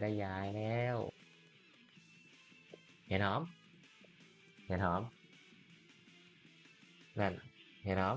ได้ย้ายแล้วเห็นหอมเห็นหอมนั่นเห็นหอม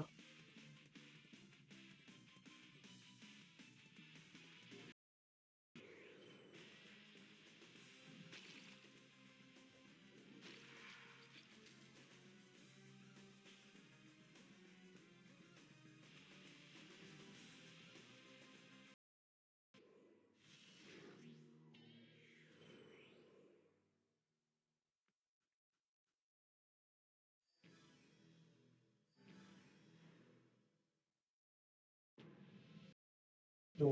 ดู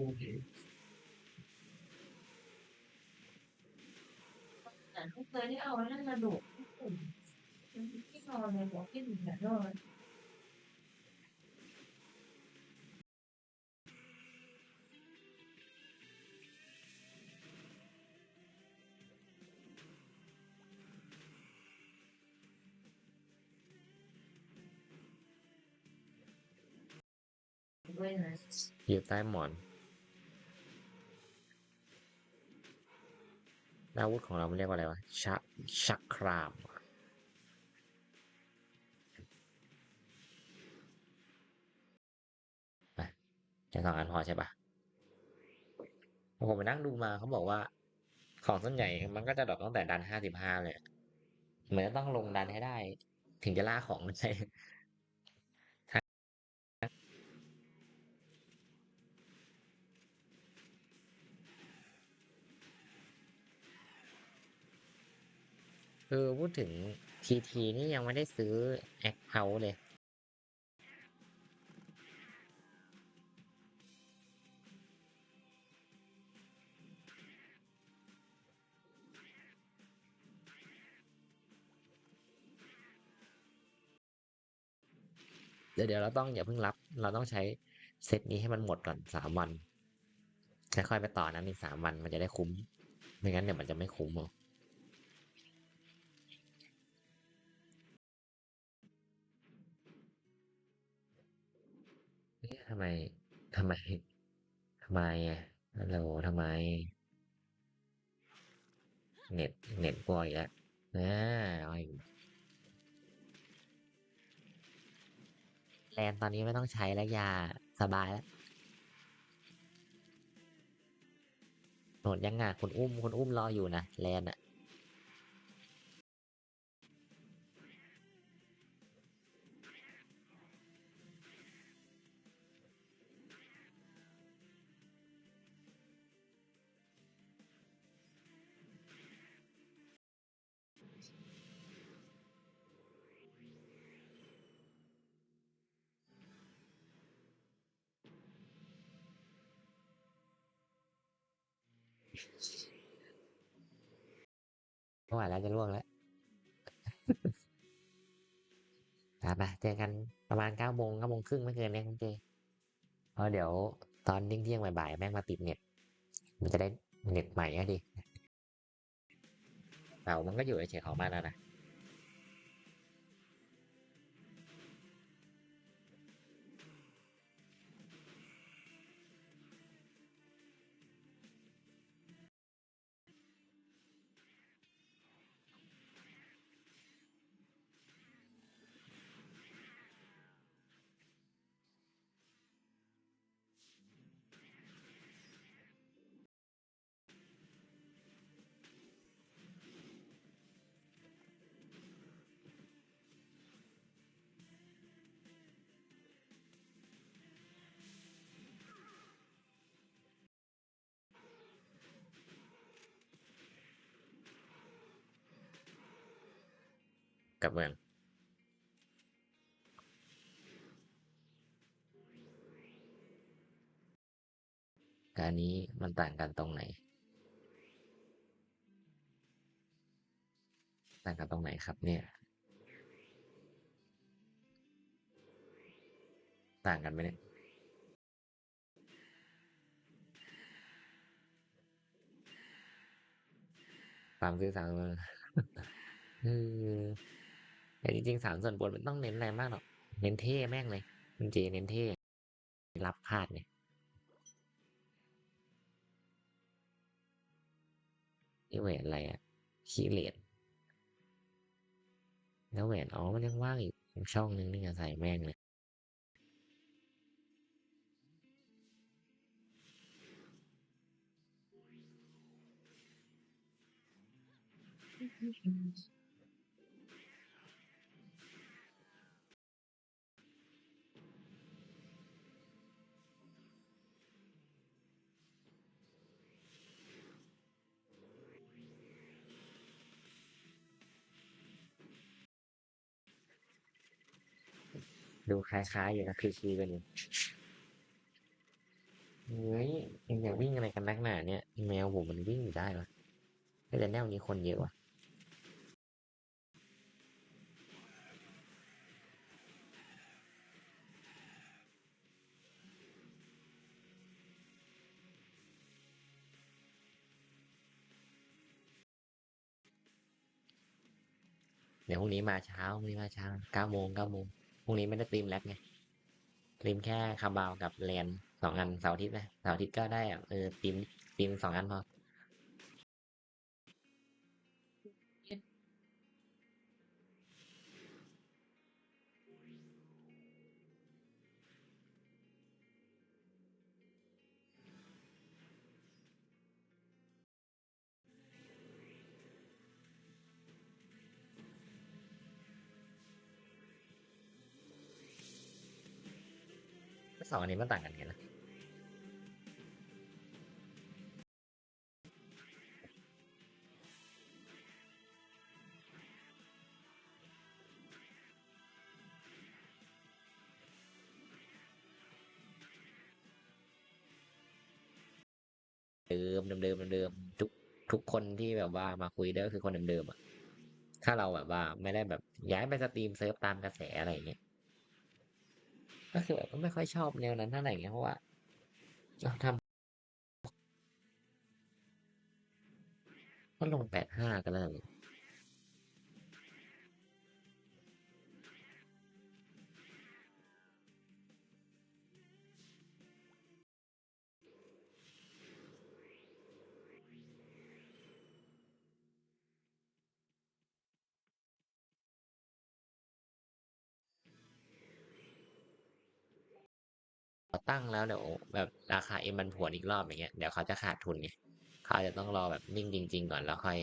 แต่ทุกเคยที่เอาแล้วนั่นกระดูกที่นอนในหัวที่หนึ่งเนี่ยนอนด้วยนะอยู่ใต้หมอน อาวุธของเรามันเรียกว่าอะไรวะชักชักครามไปแค่สองอันพอใช่ปะผมไปนั่งดูมาเขาบอกว่า ของส่วนใหญ่มันก็จะดรอปตั้งแต่ดันห้าสิบห้าเลยเหมือนต้องลงดันให้ได้ ถึงจะล่าของได้ คือพูดถึงทีทีนี่ยังไม่ได้ซื้อแอคเคาท์เลย เดี๋ยวเดี๋ยวเราต้องอย่าเพิ่งรับ เราต้องใช้เซตนี้ให้มันหมดก่อนสามวันแล้วค่อยไปต่อนั้นอีกสามวันมันจะได้คุ้ม ไม่งั้นเดี๋ยวมันจะไม่คุ้มหรอก ทำไมทำไมทำไมอะฮัลโหลทำไม เน็ตเน็ตบ่อยแล้วอ่าเอาอีกแลนตอนนี้ไม่ต้องใช้แล้วยาสบายแล้วโหนดยังอะคุณอุ้มคุณอุ้มรออยู่นะแลนอะ ไม่ไหวแล้วจะล่วงแล้วไปไปเจอกันประมาณเก้าโมงเก้าโมงครึ่งไม่เกินเนี้ยคุณเจเพราะเดี๋ยวตอนเที่ยงบ่ายๆแม่งมาติดเน็ต มันจะได้เน็ตใหม่อะดิเต่ามันก็อยู่เฉยๆของมันแล้วนะ กับเมือง การนี้มันต่างกันตรงไหน ต่างกันตรงไหนครับเนี่ย ต่างกันไหมเนี่ยสามสื่อสามมาเออ แต่จริงๆสามส่วนบนมันต้องเน้นอะไรมากหรอก เน้นเท่แม่งเลยจริงๆเน้นเท่รับพลาดเนี่ยนี่แหวนอะไรอะคีเลตแล้วแหวนอ๋อมันยังว่างอีกช่องนึงนี่ไงใส่แม่งเลย ดูคล้ายๆอยู่นะคือคือกันอยู่เฮ้ยยังจะวิ่งอะไรกันนักหนาเนี่ยแมวผมมันวิ่งอยู่ได้ปะแต่แนวนี้คนเยอะว่ะเดี๋ยวพรุ่งนี้มาเช้าพรุ่งนี้มาเช้าเก้าโมงเก้าโมง พรุ่งนี้ไม่ได้ตีมแลกไงตีมแค่คาบาวกับแลนสองอันเสาร์อาทิตย์นะเสาร์อาทิตย์ก็ได้อะเออตีมตีมสองอันพอ สองอันนี้มันต่างกันไงนะเดิมเดิมเดิมเดิมทุกทุกคนที่แบบว่ามาคุยด้วยก็คือคนเดิมๆอะถ้าเราแบบว่าไม่ได้แบบย้ายไปสตรีมเซิร์ฟตามกระแสอะไรอย่างเงี้ย ก็คือแบบก็ไม่ค่อยชอบแนวนั้นเท่าไหร่ไงเพราะว่าเราทำก็ลงแปดห้ากันแล้ว นี่พอตั้งแล้วเดี๋ยวแบบราคาเอ็มมันผวนอีกรอบอย่างเงี้ยเดี๋ยวเขาจะขาดทุนไงเขาจะต้องรอแบบนิ่งจริง ๆ ก่อนแล้วค่อย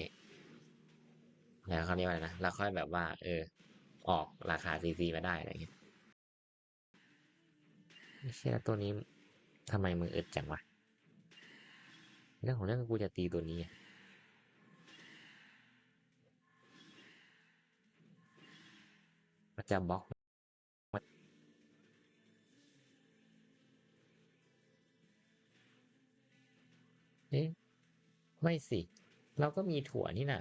แล้วเขาเรียกว่าอะไรนะแล้วค่อยแบบว่า เออ ออกราคาซีซีมาได้อะไรเงี้ยไม่ใช่ตัวนี้ทำไมมืออึดจังวะเรื่องของเรื่องกูจะตีตัวนี้มันจะบล็อก เอ๊ะไม่สิ เราก็มีถั่วนี่น่ะ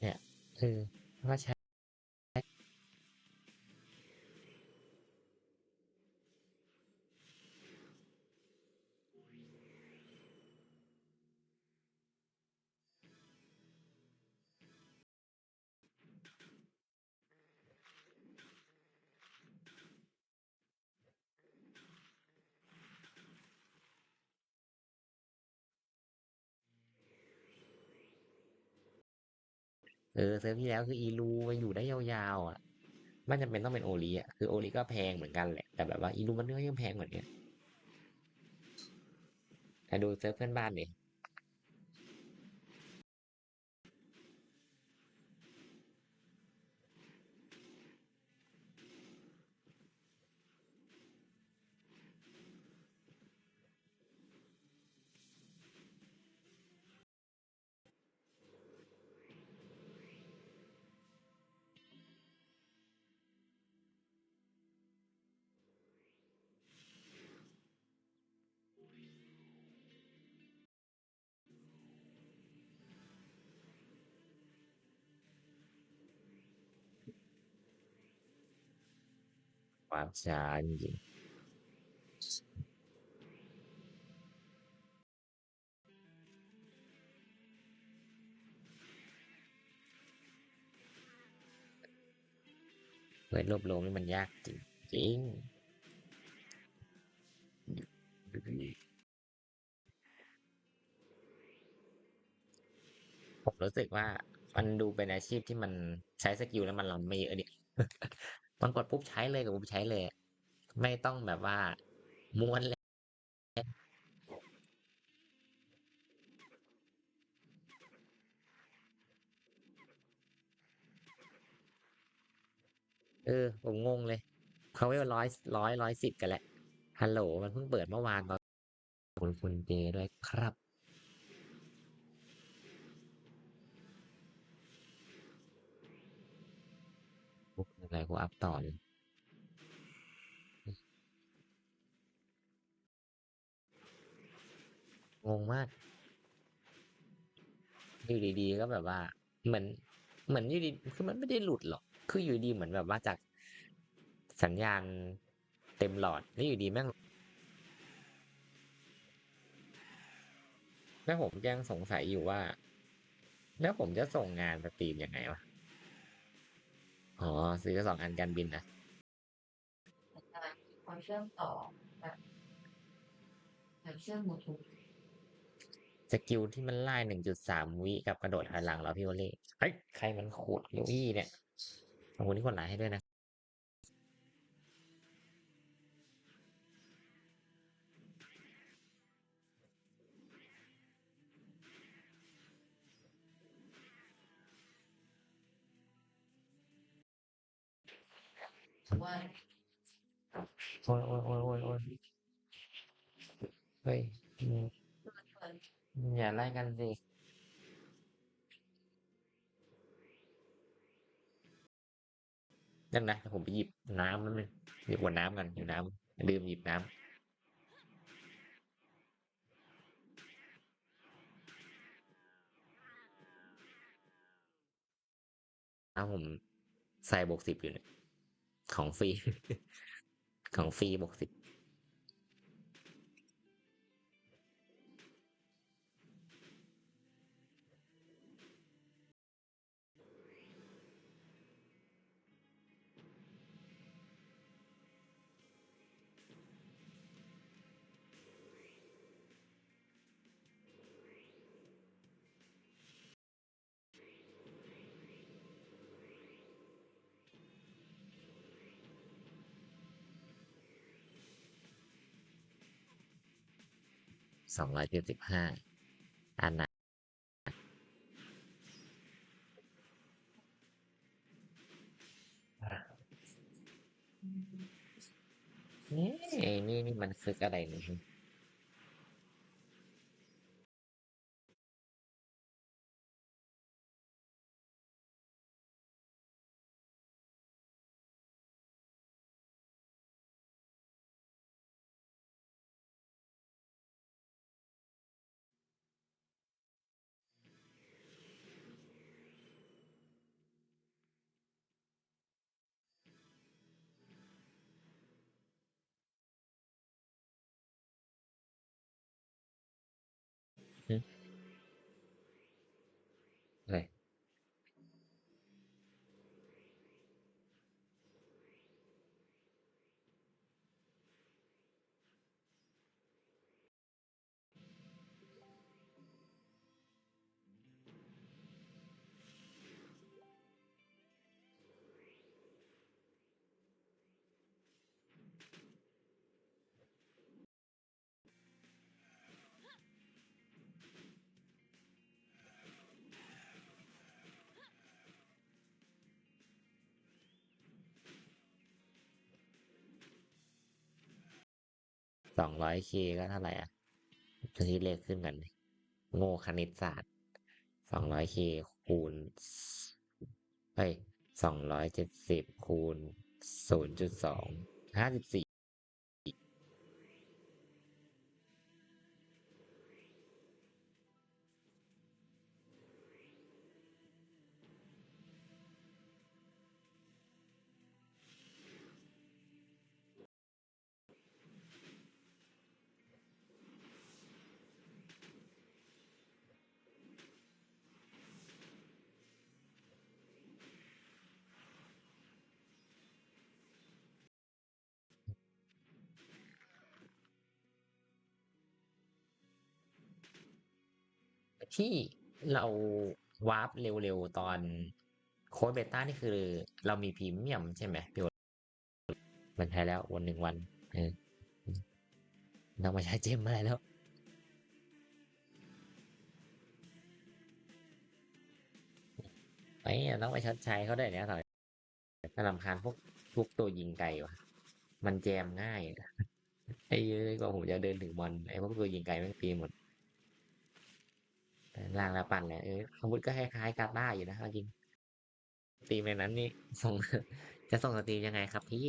เนี่ยเออก็ใช้ เออเซิร์ฟที่แล้วคืออีลูมันอยู่ได้ยาวๆอะไม่จำเป็นต้องเป็นโอลีอะคือโอลีก็แพงเหมือนกันแหละ แต่แบบว่าอีลูมันก็ยังแพงกว่านี้แต่ดูเซิร์ฟเพื่อนบ้านดิ ความช้าจริงเปิดรวบรวมนี่มันยากจริงจริงผมรู้สึกว่ามันดูเป็นอาชีพที่มันใช้สกิลแล้วมันลำไม่เยอะดิ มันกดปุ๊บใช้เลยกับปุ๊บใช้เลย ไม่ต้องแบบว่าม้วนเลยเออ ผมงงเลย เขาเวลร้อยร้อยร้อยสิบกันแหละฮัลโหล มันเพิ่งเปิดเมื่อวานตอนขอบคุณคุณเจด้วยครับ กูอัพต่อเลยงงมาก อยู่ดีๆก็แบบว่า เหมือน เหมือนอยู่ดี คือมันไม่ได้หลุดหรอก คืออยู่ดีเหมือนแบบว่าจากสัญญาณเต็มหลอด แล้วอยู่ดีแม่ง แล้วผมยังสงสัยอยู่ว่า แล้วผมจะส่งงานสตรีมยังไงวะ อ๋อ ซื้อสองอันการบินนะความเชื่อมต่อแบบแบบเชื่อมบลูทูธสกิลที่มันไล่หนึ่งจุดสามวิกับกระโดดถอยหลังแล้วพี่โอเล่เฮ้ยใครมันขูดเก้าอี้เนี่ยขอบคุณที่กดไลค์ให้ด้วยนะ โอ้ยโอ้ยโอ้ยโอ้ยโอ้ยเฮ้ยอืมเปิดอย่าไล่กันสินั่นนะเดี๋ยวผมไปหยิบน้ำนั่นนึงหยิบขวดน้ำกันหยิบน้ำดื่มหยิบน้ำน้ำผมใส่บวกสิบอยู่เนี่ยของฟรี ของฟรีบวกสิบ สองร้อยเจ็ดสิบห้าอันนะนี่นี่นี่มันคืออะไรเนี่ สองร้อยเคก็เท่าไหร่อะคิดเลขขึ้นกัน โง่คณิตศาสตร์สองร้อยเคคูณเฮ้ยสองร้อยเจ็ดสิบคูณศูนย์จุดสองห้าสิบสี่ ที่เราวาร์ปเร็วๆ ตอนโค้ดเบต้านี่คือเรามีพรีเมียมใช่ไหมพี่โอมันใช้แล้ววันหนึ่งวันเออต้องมาใช้เจมอะไรแล้วไอ้ต้องไปชดใช้เขาได้เนี่ยหน่อยน่ารำคาญพวกพวกตัวยิงไกลว่ะมันแจมง่ายไอ้เอ้ยกว่าผมจะเดินถึงบอลไอ้พวกตัวยิงไกลแม่งตีหมด ล่างแล้วปั่นแหละเอออาวุธก็คล้ายๆกาต้าอยู่นะเอาจริงตีมในนั้นนี่ส่งจะส่งสตรีมยังไงครับพี่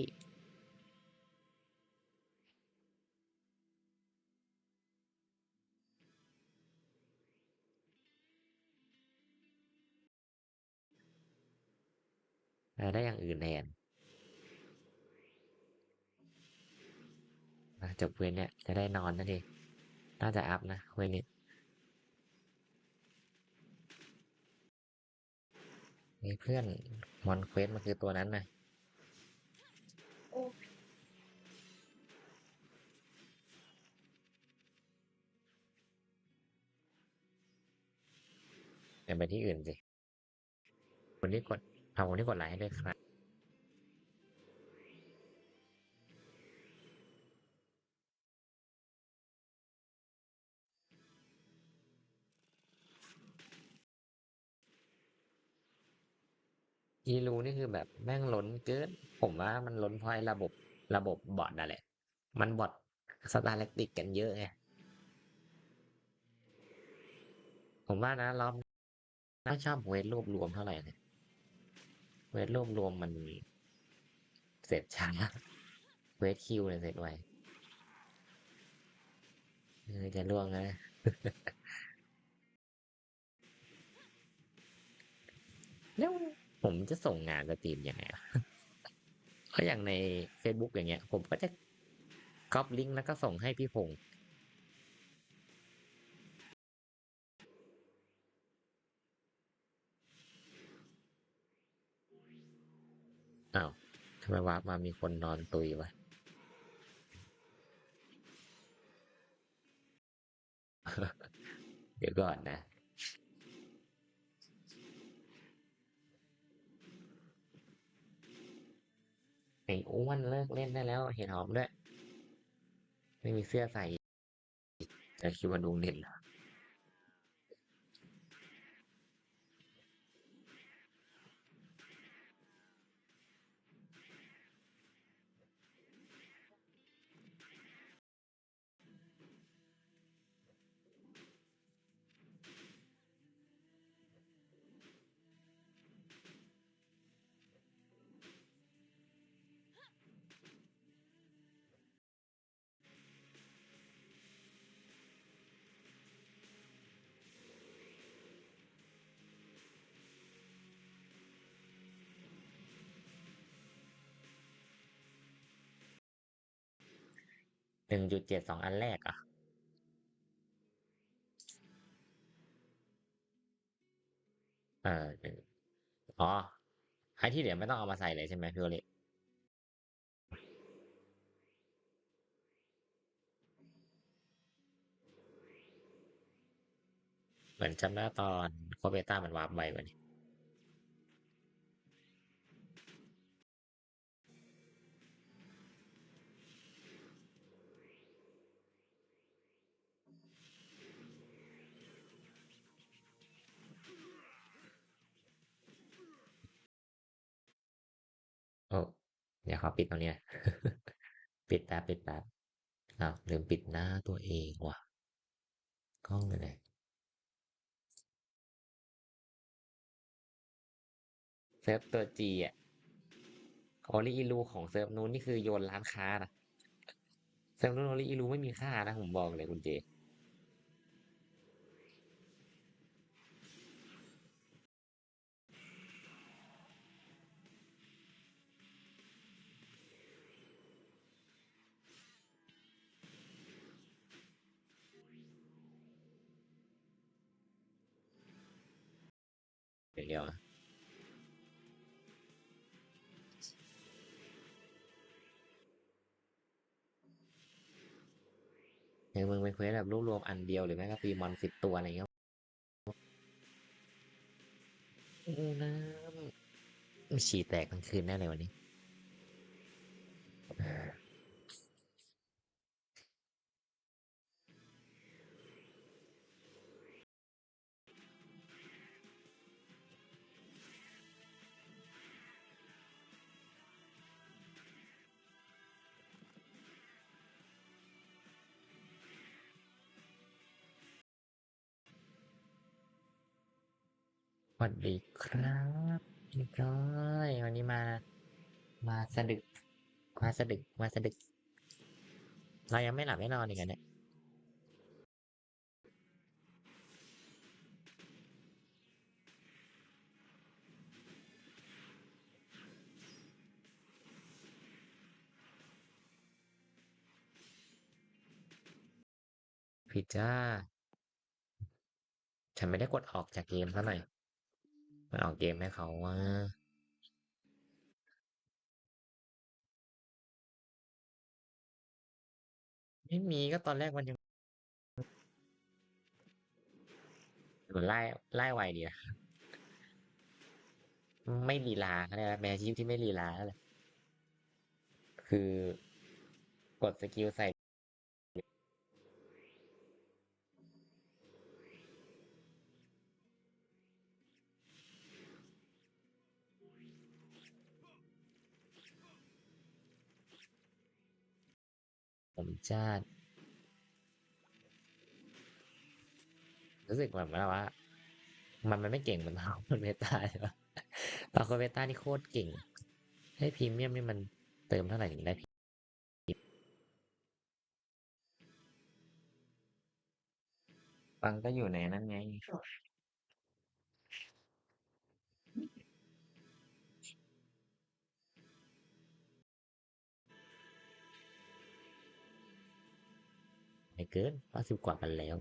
ได้อย่างอื่นแทนอะจบเวรเนี่ยจะได้นอนนะดิน่าจะอัพนะเวรนี้ เฮ้ยเพื่อนมอนเควสมันคือตัวนั้นนะแต่ไปที่อื่นสิคนที่กดเอาคนที่กดไลค์ให้ด้วยครับ อีรูนี่คือแบบแม่งล้นเกินผมว่ามันล้นเพราะไอ้ระบบระบบบอทนั่นแหละ มันบอทสตาร์เล็กติกกันเยอะไง ผมว่านะรอบไม่ชอบเวทรวบรวมเท่าไหร่เลยเวทรวบรวมมัน เสร็จช้าเวทคิวเนี่ยเสร็จไวเออจะล่วงนะแล้ว ผมจะส่งงานสตรีมยังไงเพราะอย่างใน Facebook อย่างเงี้ย ผมก็จะก๊อปลิงก์แล้วก็ส่งให้พี่พงษ์อ้าวทำไมวาร์ปมามีคนนอนตุยวะเดี๋ยวก่อนนะ ไอ้อ้วนเลิกเล่นได้แล้ว เห็นหอมด้วย ไม่มีเสื้อใส่จะคิดว่าดวงเด่นเหรอ นึ่งจุดเจ็ดสองอันแรกอะ เออหนึ่งอ๋อไอ้ที่เหลือไม่ต้องเอามาใส่เลยใช่ไหมพี่โอเล็กเหมือนจำได้ตอนโคเบต้ามันวาร์ปไวกว่านี้ อปิดตรงเนี้ยปิดแป๊บปิดแป๊บอ้าวลืมปิดหน้าตัวเองว่ะกล้องอยู่ไหนเซิร์ฟตัวจีอะโอลิอีลูของเซิร์ฟนู้นนี่คือโยนร้านค้านะเซิร์ฟนู้นโอลิอีลูไม่มีค่านะผมบอกเลยคุณเจ เดียวๆนเมือมึงเป็นเควสแบบรวบรวมอันเดียวหรือไม่ก็ปีมอนสิบตัวอะไรเงี้ยน้ำฉี่แตกกลางคืนแน่เลยวันนี้ สวัสดีครับเรียบร้อยวันนี้มา มาสะดึกมาสะดึกมาสะดึก เรายังไม่หลับไม่นอนอีกอันเนี่ยผิดจ้า ฉันไม่ได้กดออกจากเกมซะหน่อย มันออกเกมให้เขาว่าไม่มีก็ตอนแรกมันยังมันไล่ไล่ไวดีนะไม่ลีลาเขาเรียกว่าแมชีพที่ไม่ลีลาเลยคือกดสกิลใส่ ผมจะรู้สึกแบบว่า มันมันไม่เก่งเหมือนเราคนเบต้าใช่ปะเราคนเบต้านี่โคตรเก่ง ให้พรีเมียมนี่มันเติมเท่าไหร่ถึงได้พฟังก็อยู่ในนั้นไง ไม่เกินก็สิบกว่ากันแล้ว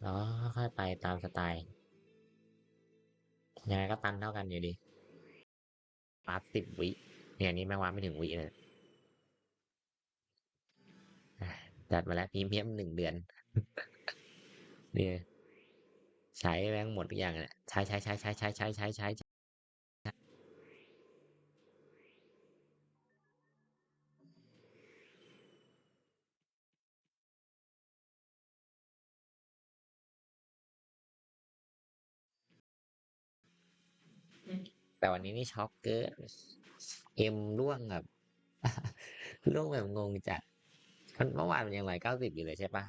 แล้วค่อยๆไปตามสไตล์ ยังไงก็ตันเท่ากันอยู่ดีปาสิบวิ เนี่ยนี้แม่งว่าไม่ถึงวิเลยจัดมาแล้วพรีเมียมหนึ่งเดือน เนี่ย ใช้แม่งหมดทุกอย่างเลยใช้ใช้ใช้ใช้ใช้ใช้ใช้ใช้ แต่วันนี้นี่ช็อกเกินเอ็มร่วงแบบร่วงแบบงงจัดมันเมื่อวานมันยังร้อยเก้าสิบอยู่เลยใช่ปะ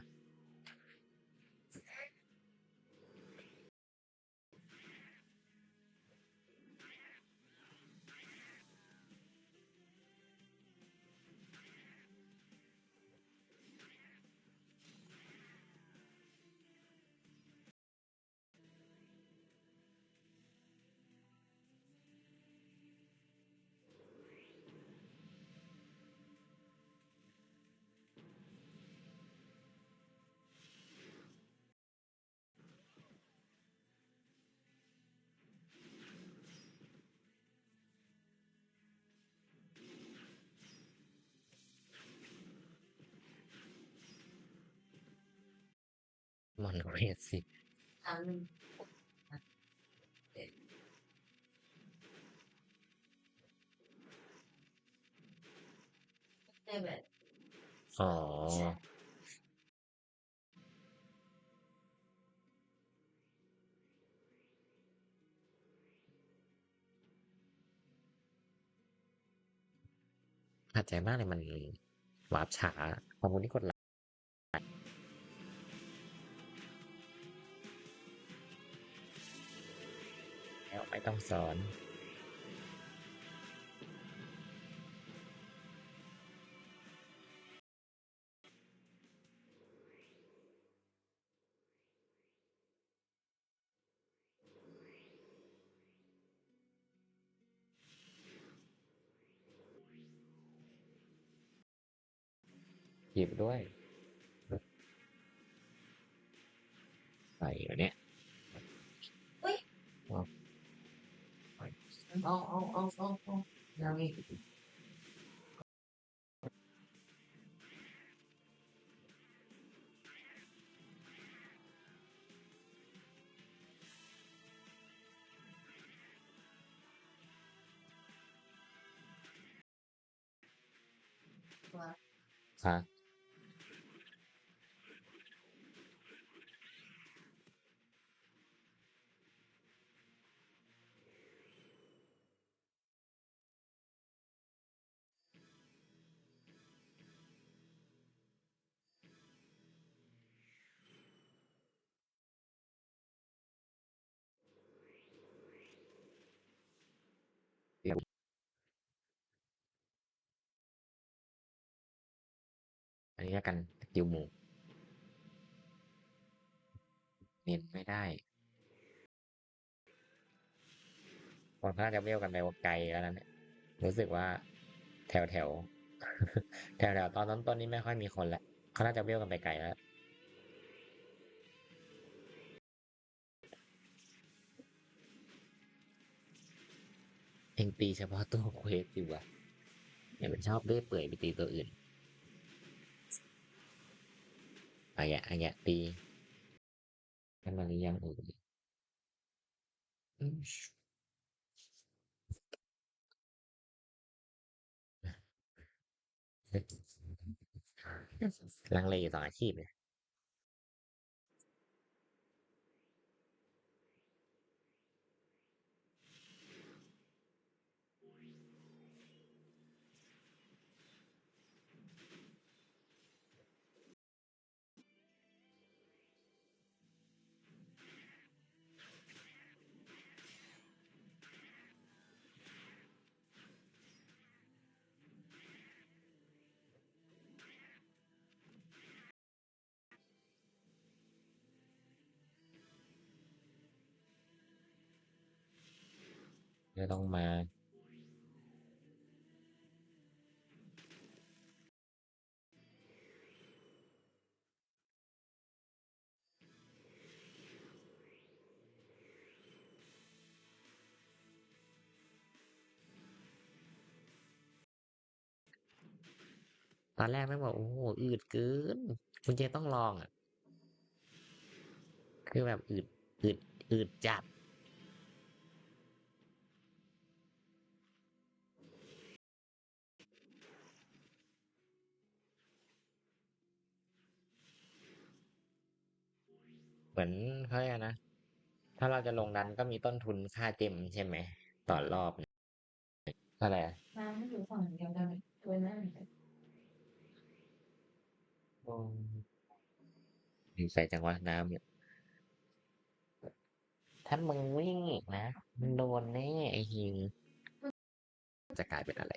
มอนเรสสิสามหนึ่งได้แบบอ๋อขัดใจมากเลยมันวาร์ปช้าขอบคุณที่กดไล สอน หยิบด้วย ตัวฮ นี้แล้วกันสกิลหมู่เน้นไม่ได้คนเขาน่าจะเบี้ยวกันไปไกลแล้วนั้นเนี่ยรู้สึกว่า แถวแถวแถวแถวตอนต้นต้นนี้ไม่ค่อยมีคนละเขาน่าจะเบี้ยวกันไปไกลแล้วเองตีเฉพาะตัวเควสอยู่อะอย่ามันชอบเลื่อยเปื่อยไปตีตัวอื่น อะไรอะอะไรอะตีกันมาหรือยังเอออืมลังเลอยู่สองอาชีพเนี่ย จะต้องมาตอนแรกไม่งบอกโอ้โหอืดเกิน คุณเจต้องลองอะ คือแบบอืดอืดอืดจัด เหมือนเขาเรียกอะไรนะ ถ้าเราจะลงดันก็มีต้นทุนค่าเจมใช่ไหม ต่อรอบเนี่ยเท่าไหร่อะน้ำมันอยู่ฝั่งเดียวกันตัวนั้นดีใส่จังหวะน้ำเนี่ยถ้ามึงวิ่งอีกนะมึงโดนแน่ไอฮิง จะกลายเป็นอะไร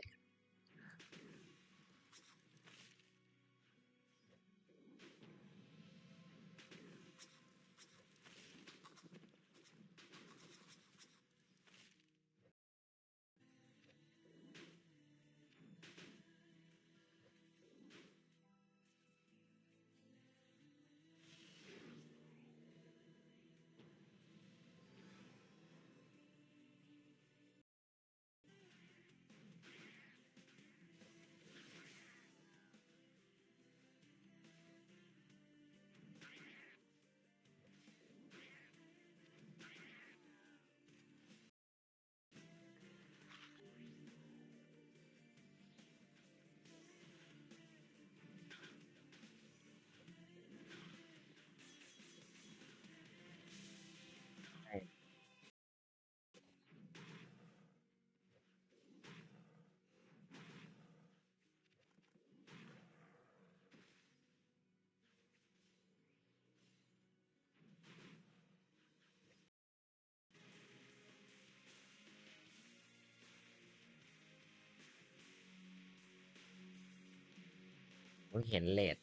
ผมเห็นเลท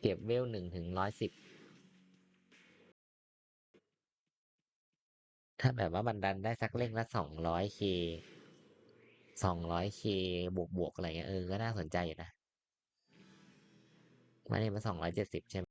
เก็บเวลหนึ่งถึงร้อยสิบถ้าแบบว่ามันดันได้สักเล่งละสองร้อยเคสองร้อยเคบวกบวกอะไรเงี้ยเออก็น่าสนใจอยู่นะมันนี้มาสองร้อยเจ็ดสิบใช่ไหม